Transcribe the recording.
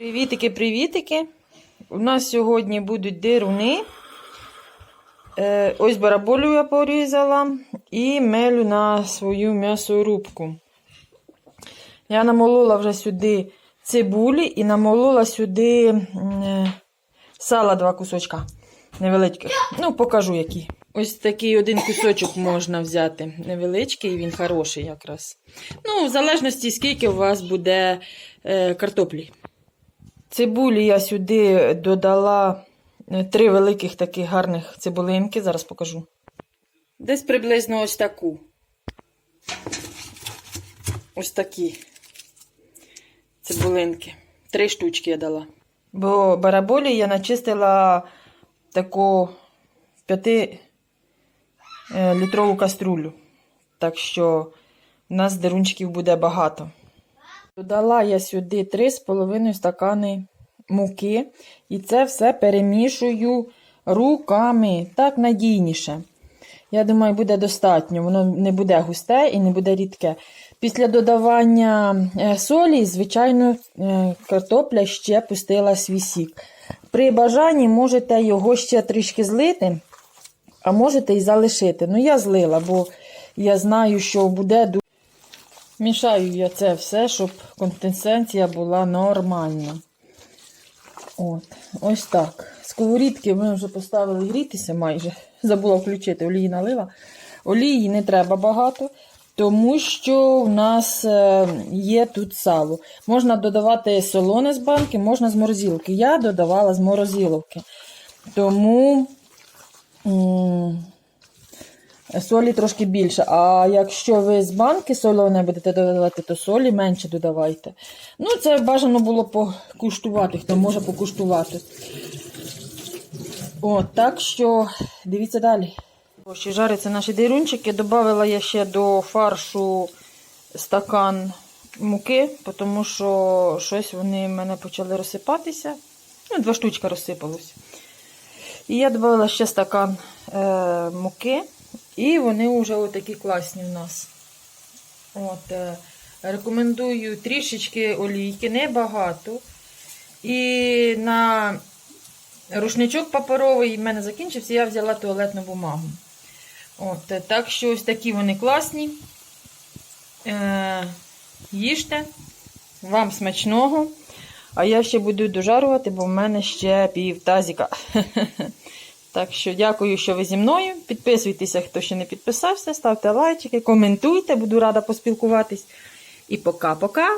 Привітики-привітики. У нас сьогодні будуть дируни. Е, ось бараболю я порізала і мелю на свою м'ясорубку. Я намолола вже сюди цибулі і намолола сюди е, сала два кусочка невеличких. Ну, покажу які. Ось такий один кусочок можна взяти. Невеличкий, він хороший якраз. Ну, в залежності, скільки у вас буде е, картоплі. Цибулі я сюди додала е, три великих таких гарних цибулинки. Зараз покажу. Десь приблизно ось таку. Ось такі цибулинки. Три штучки я дала. Бо бараболі я начистила таку 5-літрову каструлю. Так що в нас дерунчиків буде багато. Додала я сюди 3,5 стакани муки. І це все перемішую руками. Так надійніше. Я думаю, буде достатньо. Воно не буде густе і не буде рідке. Після додавання е, солі, звичайно, е, картопля ще пустила свій сік. При бажанні можете його ще трішки злити, а можете і залишити. Ну, я злила, бо я знаю, що буде дуже. Мішаю я це все, щоб консистенція була нормальна. От, ось так. Сковорідки ми вже поставили грітися майже. Забула включити, олії налила. Олії не треба багато, тому що в нас е, є тут сало. Можна додавати солоне з банки, можна з морозилки. Я додавала з морозиловки. Тому. Солі трошки більше. А якщо ви з банки солоне будете додавати, то солі менше додавайте. Ну, це бажано було покуштувати, хто може покуштувати. От, так що дивіться далі. Ось жаряться наші дирунчики. Добавила я ще до фаршу стакан муки, тому що щось вони в мене почали розсипатися. Ну, два штучка розсипалось. І я додала ще стакан е, муки. І вони вже отакі класні у нас. От, е, рекомендую трішечки олійки, небагато. І на рушничок паперовий в мене закінчився, я взяла туалетну бумагу. От, е, так що ось такі вони класні. Е, їжте, вам смачного. А я ще буду дожарувати, бо в мене ще пів тазіка. Так що дякую, що ви зі мною. Підписуйтеся, хто ще не підписався, ставте лайчики, коментуйте, буду рада поспілкуватись. І пока-пока.